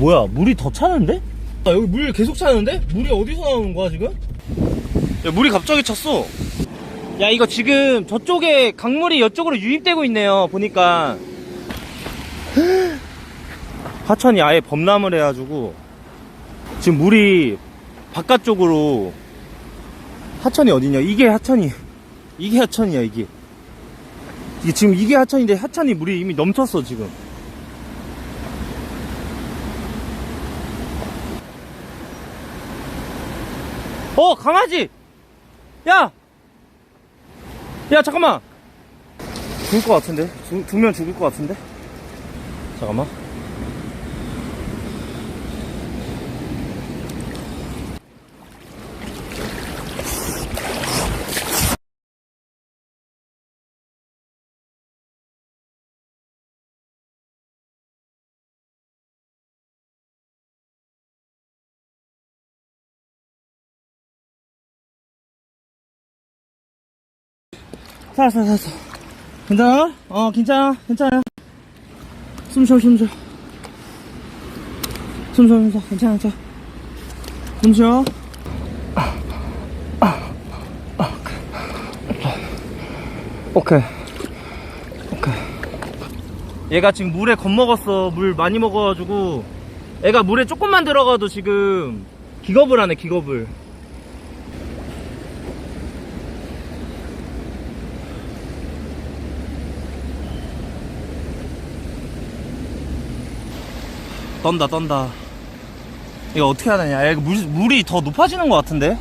뭐야 물이 더 차는데? 아 여기 물 계속 차는데? 물이 어디서 나오는 거야 지금? 야 물이 갑자기 찼어 야 이거 지금 저쪽에 강물이 이쪽으로 유입되고 있네요 보니까 하천이 아예 범람을 해가지고 지금 물이 바깥쪽으로 하천이 어디냐 이게 하천이 이게 하천이야 이게 이게 지금 이게 하천인데 하천이 물이 이미 넘쳤어 지금 어 강아지! 야! 야 잠깐만. 죽을 것 같은데? 두, 두면 죽을 것 같은데? 잠깐만 살았어 살았어 괜찮아? 어 괜찮아? 괜찮아? 숨 쉬어 숨 쉬어. 숨 쉬어 숨 쉬어. 괜찮아 괜찮아. 숨 쉬어. 오케이. 오케이. 얘가 지금 물에 겁먹었어. 물 많이 먹어가지고. 애가 물에 조금만 들어가도 지금 기겁을 하네 기겁을 떤다 떤다. 이거 어떻게 해야 되냐? 야, 이거 물, 물이 더 높아지는 것 같은데?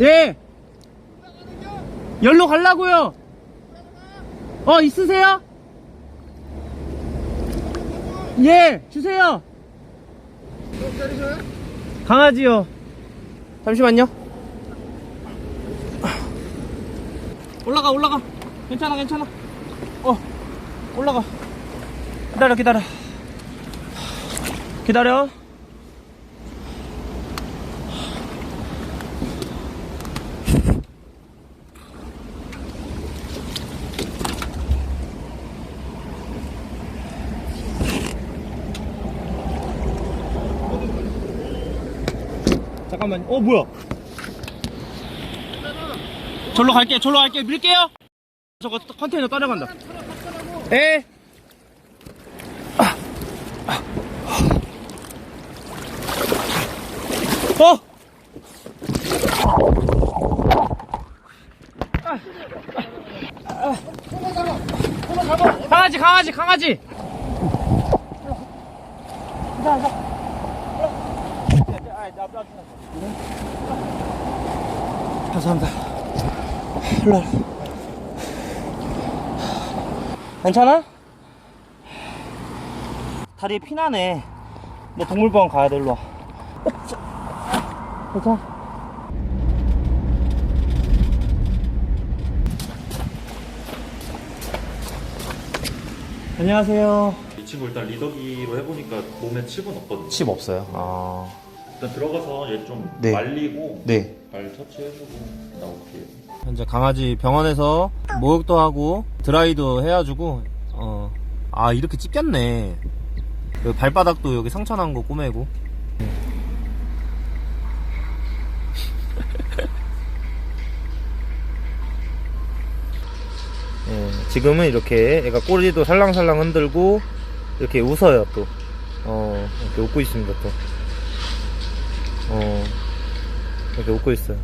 예. 열로 가려고요. 어 있으세요? 예 주세요. 강아지요. 잠시만요. 올라가 올라가. 괜찮아 괜찮아. 어 올라가. 기다려 기다려. 기다려. 잠깐만 어 뭐야? 절로 갈게 절로 갈게. 밀게요. 저거 컨테이너 따라간다 에 어! 강아지 강아지 강아지 감사합니다 일로 와. 괜찮아? 다리에 피나네 너 동물병원 가야 돼 일로 와 괜찮아 안녕하세요 이 친구 일단 리더기로 해보니까 몸에 칩은 없거든요. 칩 없어요 아... 일단 들어가서 얘 좀 네. 말리고 네 발 터치해주고 나올게요. 현재 강아지 병원에서 목욕도 하고 드라이도 해가지고 어... 아 이렇게 찢겼네. 여기 발바닥도 여기 상처 난 거 꼬매고. 예, 지금은 이렇게 애가 꼬리도 살랑살랑 흔들고 이렇게 웃어요 또. 어, 이렇게 웃고 있습니다 또. 어, 이렇게 웃고 있어요